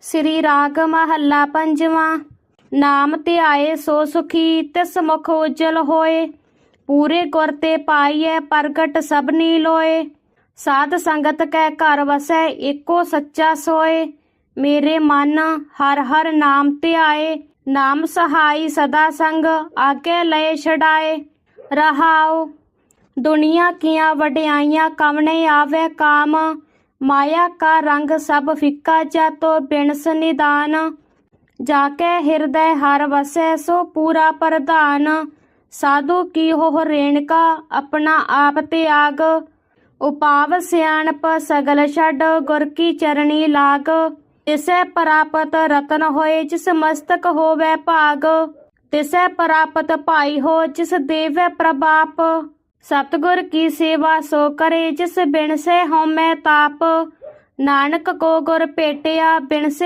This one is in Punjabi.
ਸ੍ਰੀ ਰਾਗ ਮਹੱਲਾ ਪੰਜਵਾਂ। ਨਾਮ ਤੇ ਆਏ ਸੋ ਸੁਖੀ, ਤਿਸ ਮੁਖ ਉਜਲ ਹੋਏ। ਪੂਰੇ ਗੁਰ ਤੇ ਪਾਈਐ ਪ੍ਰਗਟ ਸਭਨੀ ਲੋਏ। ਸਾਧ ਸੰਗਤ ਕੈ ਘਰ ਵਸੈ, ਏਕੋ ਸੱਚਾ ਸੋਏ। ਮੇਰੇ ਮਨ ਹਰ ਹਰ ਨਾਮ ਧਿਆਏ, ਨਾਮ ਸਹਾਈ ਸਦਾ ਸੰਗ ਆਗੇ ਲਏ ਛਡਾਏ। ਰਹਾਉ, ਦੁਨੀਆ ਕੀਆਂ ਵਡਿਆਈਆਂ ਕਵਣੇ ਆਵੇ ਕਾਮ। ਮਾਇਆ ਕਾ ਰੰਗ ਸਭ ਫਿੱਕਾ ਜਾਤੋ ਬਿਨਸ ਨਿਦਾਨ ਜਾ ਕੇ ਹਿਰਦੈ ਹਰ ਵਸੈ ਸੋ ਪੂਰਾ ਪ੍ਰਧਾਨ। ਸਾਧੂ ਕੀ ਹੋ ਰੇਣਕਾ ਆਪਣਾ ਆਪ ਤਿਆਗ। ਉਪਾਵ ਸਿਆਣਪ ਸਗਲ ਛੱਡ ਗੁਰ ਕੀ ਚਰਣੀ ਲਾਗ। ਤਿਸੈ ਪ੍ਰਾਪਤ ਰਤਨ ਹੋਏ ਜਿਸ ਮਸਤਕ ਹੋਵੇ ਭਾਗ। ਤਿਸੈ ਪ੍ਰਾਪਤ ਭਾਈ ਹੋ ਜਿਸ ਦੇਵੇ ਪ੍ਰਭਾਪ। ਸਤਗੁਰ ਕੀ ਸੇਵਾ ਸੋ ਕਰੇ ਜਿਸ ਬਿਨ ਸੇ ਹਉਮੈ ਤਾਪ। ਨਾਨਕ ਕੋ ਗੁਰ ਭੇਟਿਆ ਬਿਨ ਸੇ